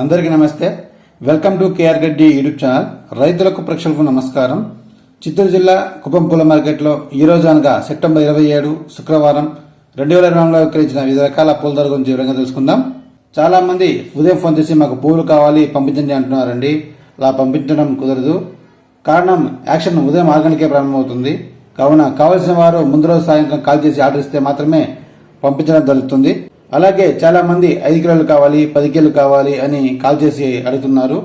అందరికీ నమస్తే. Welcome to KR గడ్డి యూట్యూబ్ ఛానల్. రైతులకు ప్రేక్షకులకు నమస్కారం. చిత్తూరు జిల్లా కుప్పం పూల మార్కెట్లో ఈ రోజు అనగా సెప్టెంబర్ ఇరవై ఏడు శుక్రవారం రెండు వేల ఇరవై నాలుగులో విక్రయించిన వివిధ రకాల పూల ధర గురించి వివరంగా తెలుసుకుందాం. చాలామంది ఉదయం ఫోన్ చేసి మాకు పూలు కావాలి పంపించండి అంటున్నారండి. అలా పంపించడం కుదరదు. కారణం యాక్షన్ ఉదయం ఆరు గంటలకే ప్రారంభమవుతుంది. కావున కావలసిన వారు ముందు రోజు సాయంత్రం కాల్ చేసి ఆర్డర్ ఇస్తే మాత్రమే పంపించడం జరుగుతుంది. అలాగే చాలా మంది ఐదు కిలోలు కావాలి పది కిలోలు కావాలి అని కాల్ చేసి అడుగుతున్నారు.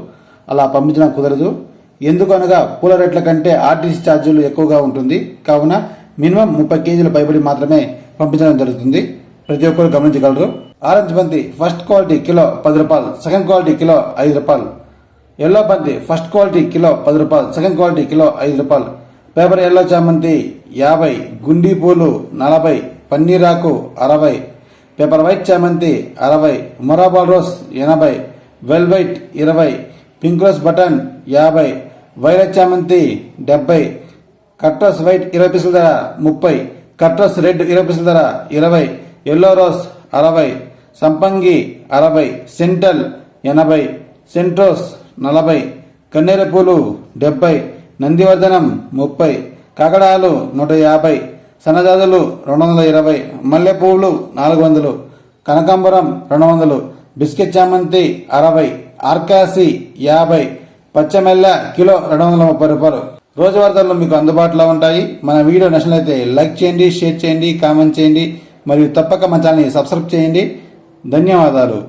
అలా పంపించడం కుదరదు. ఎందుకు అనగా పూల రేట్ల కంటే ఆర్టీసీ ఛార్జీలు ఎక్కువగా ఉంటుంది. కావున మినిమం ముప్పై కేజీల పైబడి మాత్రమే పంపించడం జరుగుతుంది. ప్రతి ఒక్కరు గమనించగలరు. ఆరెంజ్ బంతి ఫస్ట్ క్వాలిటీ కిలో పది రూపాయలు సెకండ్ క్వాలిటీ కిలో ఐదు రూపాయలు. ఎల్లో బంతి ఫస్ట్ క్వాలిటీ కిలో పది రూపాయలు సెకండ్ క్వాలిటీ కిలో ఐదు రూపాయలు. పేపర్ ఎల్లో చామంతి యాభై గుండీ పూలు నలభై పన్నీరాకు అరవై పేపర్ వైట్ చామంతి అరవై మొరాబాల్ రోస్ ఎనభై వెల్వైట్ ఇరవై పింక్ రోస్ బటన్ యాభై వైలెట్ చామంతి డెబ్బై కట్రస్ వైట్ ఇరవై పీసుల ధర ముప్పై కట్రస్ రెడ్ ఇరవై పీసుల ధర ఇరవై ఎల్లో రోస్ అరవై సంపంగి అరవై సెంటల్ ఎనభై సెంట్రోస్ నలభై కన్నీర పూలు డెబ్బై నందివర్ధనం ముప్పై కాకడాలు నూట యాభై సన్నజాజులు రెండు వందల ఇరవై మల్లె పువ్వులు నాలుగు వందలు కనకాంబరం రెండు వందలు బిస్కెట్ చామంతి అరవై ఆర్కాసి యాభై పచ్చమెల్ల కిలో రెండు వందల ముప్పై రూపాయలు. రోజువారీ ధరలు మీకు అందుబాటులో ఉంటాయి. మన వీడియో నచ్చినట్లయితే లైక్ చేయండి షేర్ చేయండి కామెంట్ చేయండి మరియు తప్పక మన ఛానల్ని సబ్స్క్రైబ్ చేయండి. ధన్యవాదాలు.